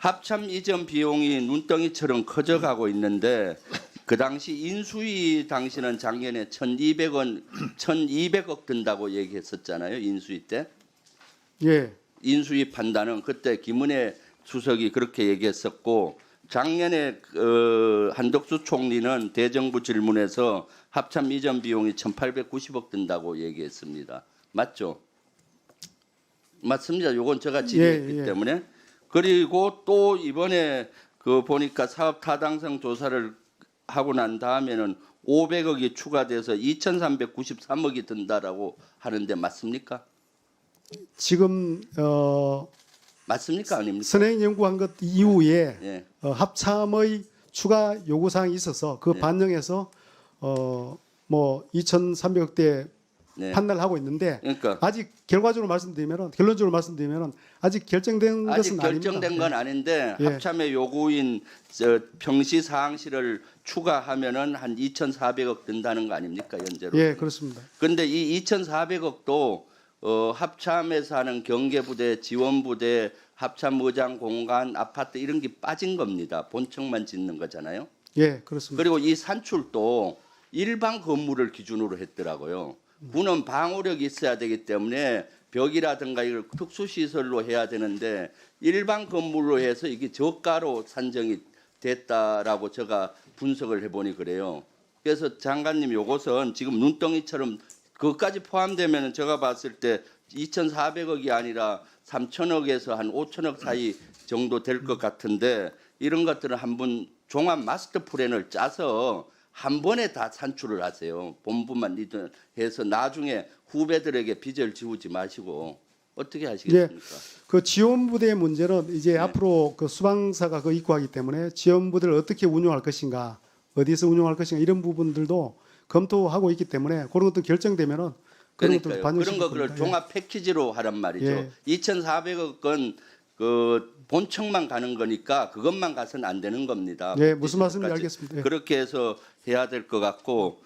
합참 이전 비용이 눈덩이처럼 커져가고 있는데 그 당시 인수위 당시는 작년에 1,200원 1,200억 든다고 얘기했었잖아요. 인수위 때. 예, 인수위 판단은 그때 김은혜 수석이 그렇게 얘기했었고 작년에 어, 한덕수 총리는 대정부 질문에서 합참 이전 비용이 1,890억 든다고 얘기했습니다. 맞죠? 맞습니다. 요건 제가 질의했기 예, 예. 때문에 그리고 또 이번에 그 보니까 사업 타당성 조사를 하고 난 다음에는 500억이 추가돼서 2,393억이 든다라고 하는데 맞습니까? 지금 어, 맞습니까 아닙니까? 선행 연구한 것 이후에 예. 어, 합참의 추가 요구 사항이 있어서 그 네. 반영해서 어 뭐 2,300억대 네. 판단을 하고 있는데 그러니까 아직 결과적으로 말씀드리면은 결론적으로 말씀드리면은 아직 결정된 아직 것은 결정된 아닙니다. 건 아닌데 예. 합참의 요구인 저 평시 사항실을 추가하면은 한 2,400억 든다는 거 아닙니까 현재로? 예, 그렇습니다. 근데 이 2,400억도 어, 합참에서 하는 경계부대, 지원부대, 합참 의장 공간, 아파트 이런 게 빠진 겁니다. 본청만 짓는 거잖아요. 예, 그렇습니다. 그리고 이 산출도 일반 건물을 기준으로 했더라고요. 군은 방호력이 있어야 되기 때문에 벽이라든가 이걸 특수 시설로 해야 되는데 일반 건물로 해서 이게 저가로 산정이 됐다라고 제가 분석을 해보니 그래요. 그래서 장관님 요것은 지금 눈덩이처럼 그것까지 포함되면 제가 봤을 때 2,400억이 아니라 3천억에서 한 5천억 사이 정도 될 것 같은데 이런 것들은 한번 종합 마스터 플랜을 짜서 한 번에 다 산출을 하세요. 본부만 리드 해서 나중에 후배들에게 빚을 지우지 마시고 어떻게 하시겠습니까? 그 지원부대의 문제는 이제 네. 앞으로 그 수방사가 그 입고하기 때문에 지원부대를 어떻게 운영할 것인가, 어디서 운영할 것인가 이런 부분들도 검토하고 있기 때문에 그런 것도 결정되면은 그런 그러니까요. 그런 거를 겁니다. 종합 패키지로 하란 말이죠. 예. 2,400억은 그 본청만 가는 거니까 그것만 가서는 안 되는 겁니다. 예, 무슨 말씀인지. 알겠습니다. 예. 그렇게 해서 해야 될 것 같고